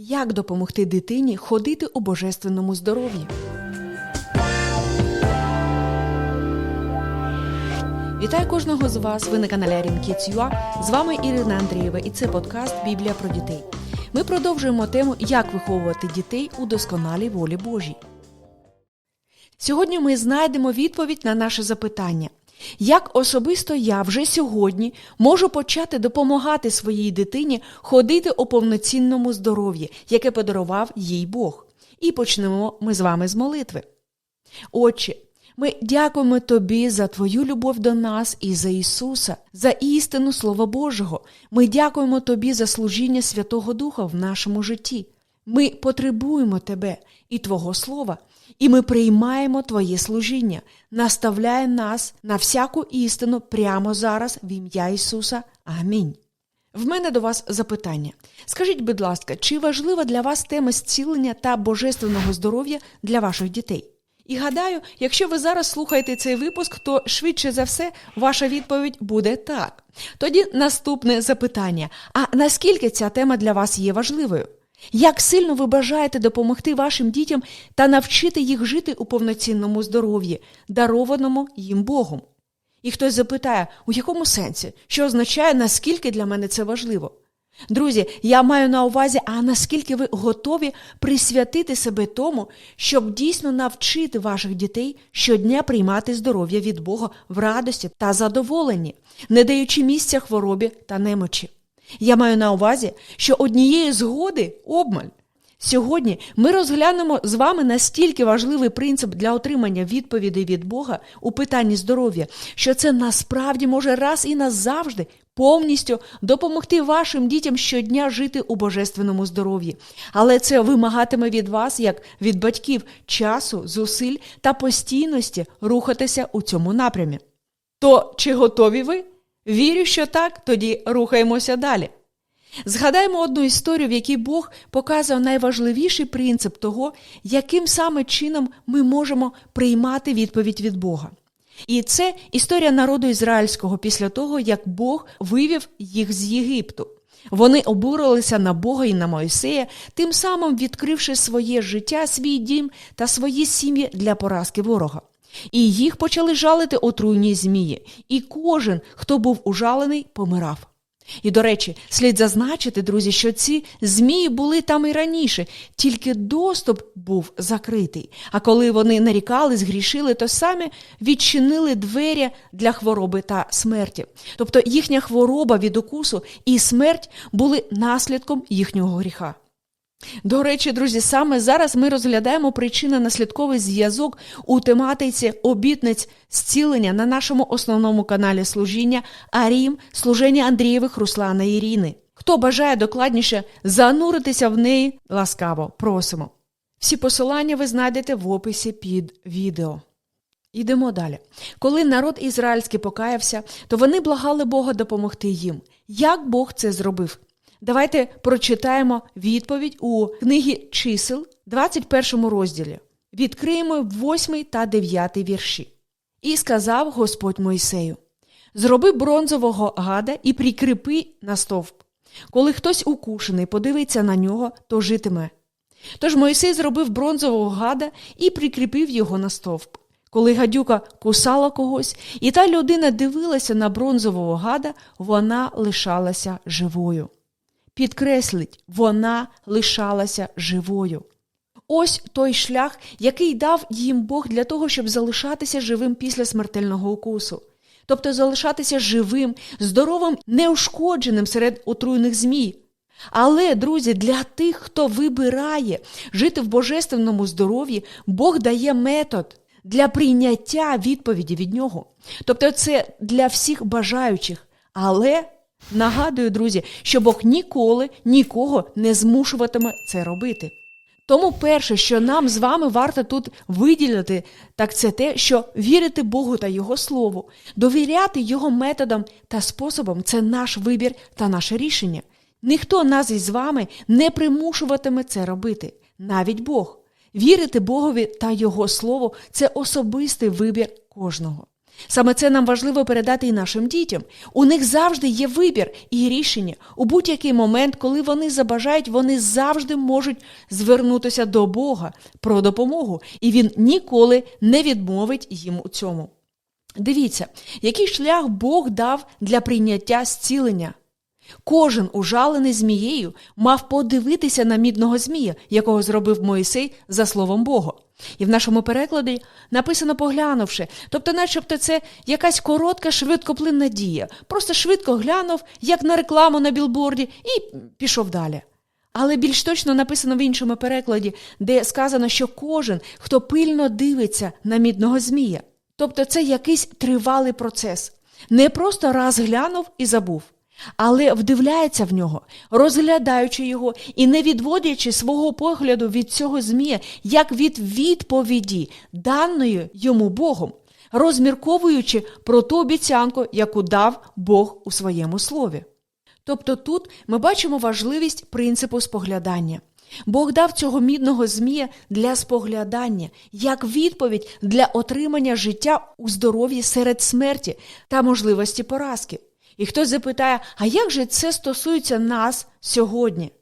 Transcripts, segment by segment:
Як допомогти дитині ходити у божественному здоров'ї? Вітаю кожного з вас. Ви на каналі Kids.ua. З вами Ірина Андрієва, і це подкаст Біблія про дітей. Ми продовжуємо тему, як виховувати дітей у досконалій волі Божій. Сьогодні ми знайдемо відповідь на наше запитання. Як особисто я вже сьогодні можу почати допомагати своїй дитині ходити у повноцінному здоров'ї, яке подарував їй Бог? І почнемо ми з вами з молитви. Отче, ми дякуємо Тобі за Твою любов до нас і за Ісуса, за істину Слова Божого. Ми дякуємо Тобі за служіння Святого Духа в нашому житті. Ми потребуємо Тебе і Твого Слова, і ми приймаємо Твоє служіння, наставляє нас на всяку істину прямо зараз в ім'я Ісуса. Амінь. В мене до вас запитання. Скажіть, будь ласка, чи важлива для вас тема зцілення та божественного здоров'я для ваших дітей? І гадаю, якщо ви зараз слухаєте цей випуск, то швидше за все ваша відповідь буде так. Тоді наступне запитання: а наскільки ця тема для вас є важливою? Як сильно ви бажаєте допомогти вашим дітям та навчити їх жити у повноцінному здоров'ї, дарованому їм Богом? І хтось запитає, у якому сенсі, що означає, наскільки для мене це важливо? Друзі, я маю на увазі, а наскільки ви готові присвятити себе тому, щоб дійсно навчити ваших дітей щодня приймати здоров'я від Бога в радості та задоволенні, не даючи місця хворобі та немочі. Я маю на увазі, що однієї згоди обмаль. Сьогодні ми розглянемо з вами настільки важливий принцип для отримання відповідей від Бога у питанні здоров'я, що це насправді може раз і назавжди повністю допомогти вашим дітям щодня жити у божественному здоров'ї. Але це вимагатиме від вас, як від батьків, часу, зусиль та постійності рухатися у цьому напрямі. То чи готові ви? Вірю, що так, тоді рухаємося далі. Згадаємо одну історію, в якій Бог показав найважливіший принцип того, яким саме чином ми можемо приймати відповідь від Бога. І це історія народу ізраїльського після того, як Бог вивів їх з Єгипту. Вони обурилися на Бога і на Моїсея, тим самим відкривши своє життя, свій дім та свої сім'ї для поразки ворога. І їх почали жалити отруйні змії, і кожен, хто був ужалений, помирав. І, до речі, слід зазначити, друзі, що ці змії були там і раніше, тільки доступ був закритий. А коли вони нарікали, згрішили, то самі відчинили двері для хвороби та смерті. Тобто їхня хвороба від укусу і смерть були наслідком їхнього гріха. До речі, друзі, саме зараз ми розглядаємо причинно-наслідковий зв'язок у тематиці обітниць зцілення на нашому основному каналі служіння Арім, служення Андрієвих Руслана Ірини. Хто бажає докладніше зануритися в неї, ласкаво просимо. Всі посилання ви знайдете в описі під відео. Йдемо далі. Коли народ ізраїльський покаявся, то вони благали Бога допомогти їм. Як Бог це зробив? Давайте прочитаємо відповідь у книгі чисел, 21 розділі. Відкриємо 8 та 9 вірші. І сказав Господь Мойсею: Зроби бронзового гада і прикріпи на стовп. Коли хтось укушений подивиться на нього, то житиме. Тож Мойсей зробив бронзового гада і прикріпив його на стовп. Коли гадюка кусала когось, і та людина дивилася на бронзового гада, вона лишалася живою підкреслить, вона лишалася живою. Ось той шлях, який дав їм Бог для того, щоб залишатися живим після смертельного укусу. Тобто залишатися живим, здоровим, неушкодженим серед отруйних змій. Але, друзі, для тих, хто вибирає жити в божественному здоров'ї, Бог дає метод для прийняття відповіді від нього. Тобто, це для всіх бажаючих. Але Нагадую, друзі, що Бог ніколи нікого не змушуватиме це робити. Тому перше, що нам з вами варто тут виділити, так це те, що вірити Богу та Його Слову, довіряти Його методам та способам це наш вибір та наше рішення. Ніхто нас із вами не примушуватиме це робити, навіть Бог. Вірити Богові та Його Слову це особистий вибір кожного. Саме це нам важливо передати і нашим дітям. У них завжди є вибір і рішення. У будь-який момент, коли вони забажають, вони завжди можуть звернутися до Бога про допомогу, і Він ніколи не відмовить їм у цьому. Дивіться, який шлях Бог дав для прийняття зцілення. Кожен ужалений змією мав подивитися на мідного змія, якого зробив Моїсей за словом Бога. І в нашому перекладі написано поглянувши, тобто, начебто, це якась коротка, швидкоплинна дія. Просто швидко глянув, як на рекламу на білборді, і пішов далі. Але більш точно написано в іншому перекладі, де сказано, що кожен, хто пильно дивиться на мідного змія. Тобто це якийсь тривалий процес. Не просто раз глянув і забув, але вдивляється в нього, розглядаючи його і не відводячи свого погляду від цього змія, як від відповіді, даної йому Богом, розмірковуючи про ту обіцянку, яку дав Бог у своєму слові. Тобто тут ми бачимо важливість принципу споглядання. Бог дав цього мідного змія для споглядання, як відповідь для отримання життя у здоров'ї серед смерті та можливості поразки. І хтось запитає, а як же це стосується нас сьогодні?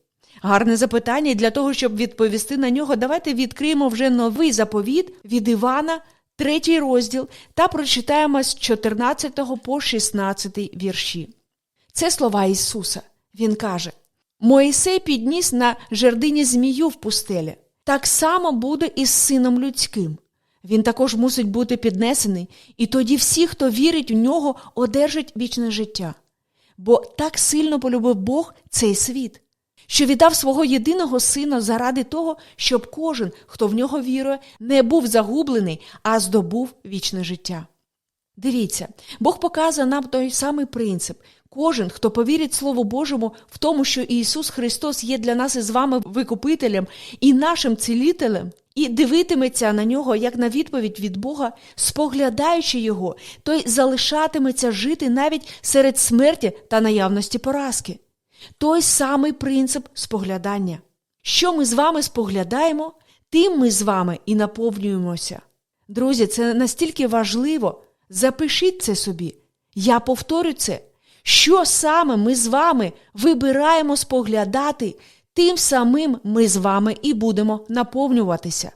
Гарне запитання, і для того, щоб відповісти на нього, давайте відкриємо вже новий заповіт від Івана, третій розділ, та прочитаємо з 14 по 16 вірші. Це слова Ісуса. Він каже: Моїсей підніс на жердині змію в пустелі. Так само буде і з сином людським. Він також мусить бути піднесений, і тоді всі, хто вірить в нього, одержать вічне життя. Бо так сильно полюбив Бог цей світ, що віддав свого єдиного сина заради того, щоб кожен, хто в нього вірує, не був загублений, а здобув вічне життя. Дивіться, Бог показує нам той самий принцип. Кожен, хто повірить Слову Божому в тому, що Ісус Христос є для нас із вами викупителем і нашим цілителем, і дивитиметься на нього як на відповідь від Бога, споглядаючи його, той залишатиметься жити навіть серед смерті та наявності поразки. Той самий принцип споглядання. Що ми з вами споглядаємо, тим ми з вами і наповнюємося. Друзі, це настільки важливо. Запишіть це собі. Я повторю це. Що саме ми з вами вибираємо споглядати, тим самим ми з вами і будемо наповнюватися.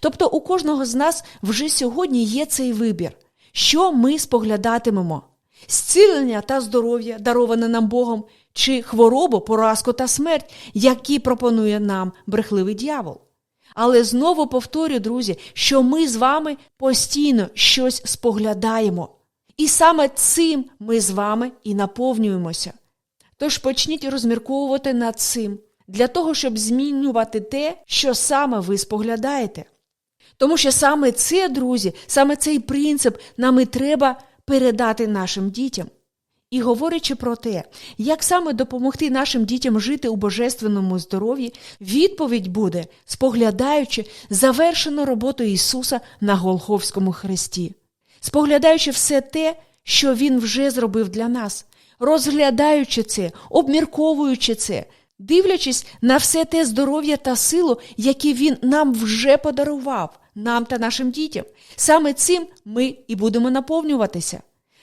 Тобто у кожного з нас вже сьогодні є цей вибір, що ми споглядатимемо: зцілення та здоров'я, дароване нам Богом, чи хворобу, поразку та смерть, які пропонує нам брехливий дьявол. Але знову повторю, друзі, що ми з вами постійно щось споглядаємо. І саме цим ми з вами і наповнюємося. Тож почніть розмірковувати над цим, для того, щоб змінювати те, що саме ви споглядаєте. Тому що саме це, друзі, саме цей принцип нам і треба передати нашим дітям. І говорячи про те, як саме допомогти нашим дітям жити у божественному здоров'ї, відповідь буде, споглядаючи завершену роботу Ісуса на Голховському хресті, споглядаючи все те, що Він вже зробив для нас, розглядаючи це, обмірковуючи це, дивлячись на все те здоров'я та силу, які Він нам вже подарував, нам та нашим дітям. Саме цим ми і будемо наповнюватися.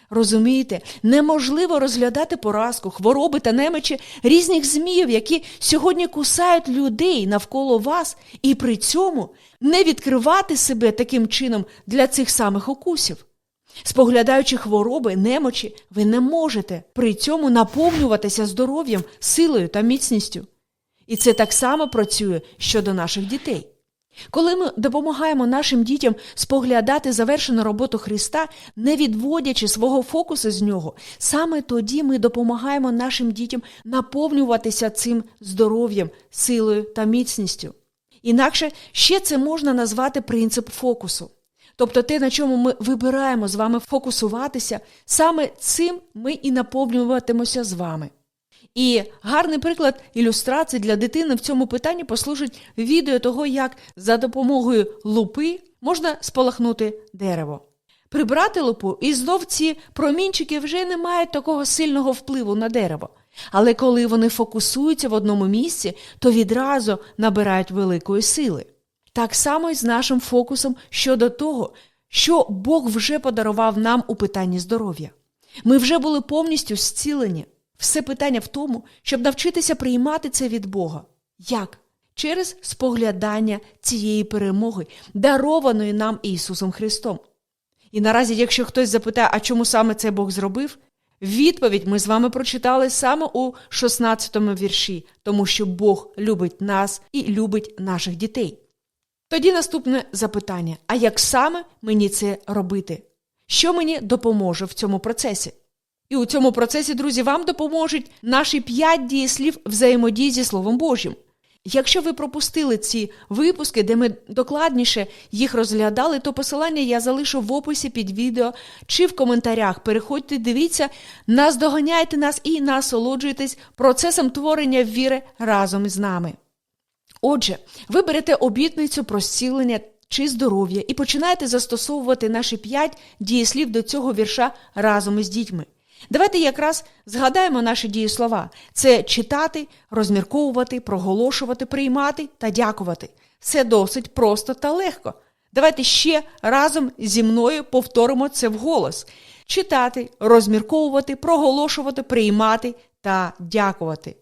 Розумієте, неможливо розглядати поразку, хвороби та немочі різних зміїв, які сьогодні кусають людей навколо вас, і при цьому не відкривати себе таким чином для цих самих укусів. Споглядаючи хвороби, немочі, ви не можете при цьому наповнюватися здоров'ям, силою та міцністю. І це так само працює щодо наших дітей. Коли ми допомагаємо нашим дітям споглядати завершену роботу Христа, не відводячи свого фокусу з нього, саме тоді ми допомагаємо нашим дітям наповнюватися цим здоров'ям, силою та міцністю. Інакше ще це можна назвати принцип фокусу. Тобто те, на чому ми вибираємо з вами фокусуватися, саме цим ми і наповнюватимося з вами. І гарний приклад ілюстрації для дитини в цьому питанні послужить відео того, як за допомогою лупи можна сполахнути дерево. Прибрати лупу, і знов ці промінчики вже не мають такого сильного впливу на дерево. Але коли вони фокусуються в одному місці, то відразу набирають великої сили. Так само і з нашим фокусом щодо того, що Бог вже подарував нам у питанні здоров'я. Ми вже були повністю зцілені. Все питання в тому, щоб навчитися приймати це від Бога. Як? Через споглядання цієї перемоги, дарованої нам Ісусом Христом. І наразі, якщо хтось запитає, а чому саме це Бог зробив, відповідь ми з вами прочитали саме у 16 вірші, тому що Бог любить нас і любить наших дітей. Тоді наступне запитання: а як саме мені це робити? Що мені допоможе в цьому процесі? І у цьому процесі, друзі, вам допоможуть наші п'ять дієслів взаємодії зі Словом Божим. Якщо ви пропустили ці випуски, де ми докладніше їх розглядали, то посилання я залишу в описі під відео чи в коментарях. Переходьте, дивіться, наздоганяйте нас і насолоджуйтесь процесом творення віри разом із нами. Отже, ви берете обітницю про зцілення чи здоров'я і починаєте застосовувати наші п'ять дієслів до цього вірша разом із дітьми. Давайте якраз згадаємо наші дієслова: це читати, розмірковувати, проголошувати, приймати та дякувати. Це досить просто та легко. Давайте ще разом зі мною повторимо це вголос: читати, розмірковувати, проголошувати, приймати та дякувати.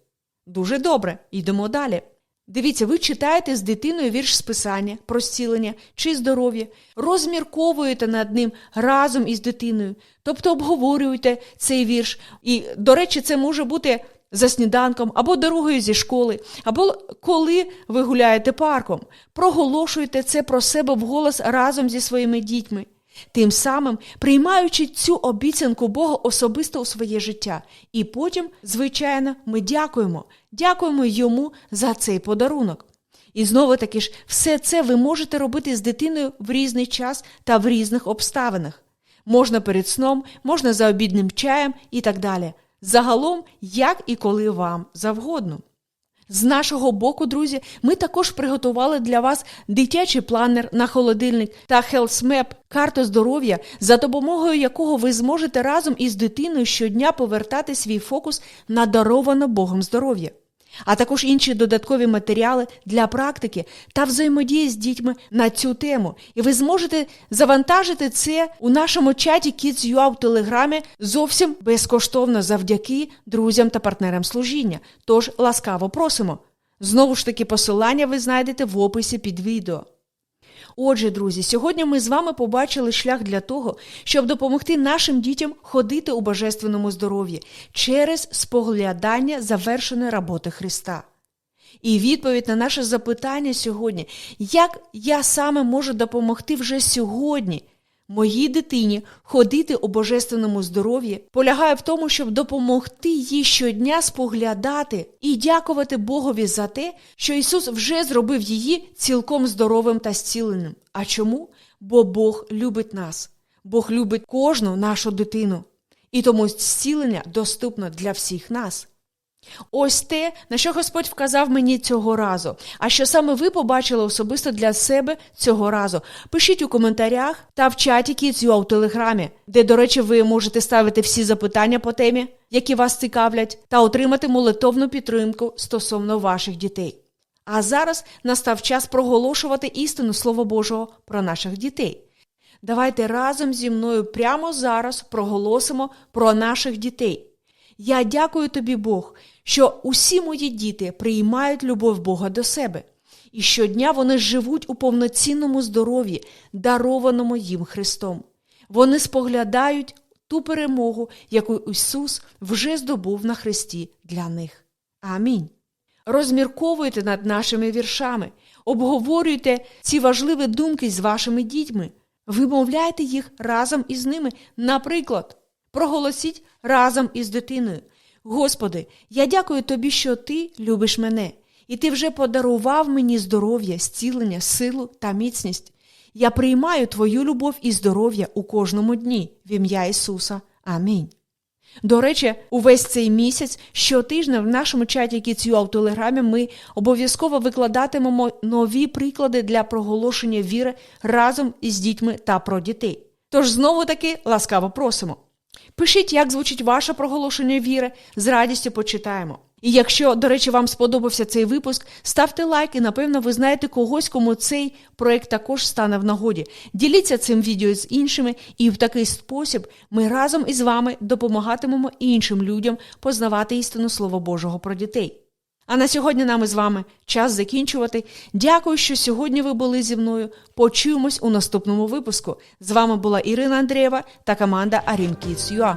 Дуже добре, йдемо далі. Дивіться, ви читаєте з дитиною вірш списання, про зцілення чи здоров'я, розмірковуєте над ним разом із дитиною, тобто обговорюєте цей вірш. І, до речі, це може бути за сніданком або дорогою зі школи, або коли ви гуляєте парком. Проголошуєте це про себе вголос разом зі своїми дітьми. Тим самим приймаючи цю обіцянку Бога особисто у своє життя. І потім, звичайно, ми дякуємо, дякуємо йому за цей подарунок. І знову таки ж, все це ви можете робити з дитиною в різний час та в різних обставинах. Можна перед сном, можна за обідним чаєм і так далі. Загалом, як і коли вам завгодно. З нашого боку, друзі, ми також приготували для вас дитячий планер на холодильник та HealthMap – карту здоров'я, за допомогою якого ви зможете разом із дитиною щодня повертати свій фокус на даровано Богом здоров'я а також інші додаткові матеріали для практики та взаємодії з дітьми на цю тему. І ви зможете завантажити це у нашому чаті Kids.ua в Телеграмі зовсім безкоштовно завдяки друзям та партнерам служіння. Тож ласкаво просимо. Знову ж таки, посилання ви знайдете в описі під відео. Отже, друзі, сьогодні ми з вами побачили шлях для того, щоб допомогти нашим дітям ходити у божественному здоров'ї через споглядання завершеної роботи Христа. І відповідь на наше запитання сьогодні, як я саме можу допомогти вже сьогодні моїй дитині ходити у божественному здоров'ї полягає в тому, щоб допомогти їй щодня споглядати і дякувати Богові за те, що Ісус вже зробив її цілком здоровим та зціленим. А чому? Бо Бог любить нас, Бог любить кожну нашу дитину, і тому зцілення доступно для всіх нас. Ось те, на що Господь вказав мені цього разу. А що саме ви побачили особисто для себе цього разу? Пишіть у коментарях та в чаті Кіцю у телеграмі, де, до речі, ви можете ставити всі запитання по темі, які вас цікавлять, та отримати молитовну підтримку стосовно ваших дітей. А зараз настав час проголошувати істину Слова Божого про наших дітей. Давайте разом зі мною прямо зараз проголосимо про наших дітей. Я дякую тобі, Бог, що усі мої діти приймають любов Бога до себе, і щодня вони живуть у повноцінному здоров'ї, дарованому їм Христом. Вони споглядають ту перемогу, яку Ісус вже здобув на Христі для них. Амінь. Розмірковуйте над нашими віршами, обговорюйте ці важливі думки з вашими дітьми, вимовляйте їх разом із ними. Наприклад, проголосіть разом із дитиною. Господи, я дякую Тобі, що Ти любиш мене, і Ти вже подарував мені здоров'я, зцілення, силу та міцність. Я приймаю Твою любов і здоров'я у кожному дні в ім'я Ісуса. Амінь. До речі, увесь цей місяць щотижня в нашому чаті Кіцю в Телеграмі ми обов'язково викладатимемо нові приклади для проголошення віри разом із дітьми та про дітей. Тож знову таки ласкаво просимо. Пишіть, як звучить ваше проголошення віри, з радістю почитаємо. І якщо, до речі, вам сподобався цей випуск, ставте лайк і, напевно, ви знаєте когось, кому цей проект також стане в нагоді. Діліться цим відео з іншими, і в такий спосіб ми разом із вами допомагатимемо іншим людям познавати істину Слова Божого про дітей. А на сьогодні нам із вами час закінчувати. Дякую, що сьогодні ви були зі мною. Почуємось у наступному випуску. З вами була Ірина Андрієва та команда Арім Kids UA.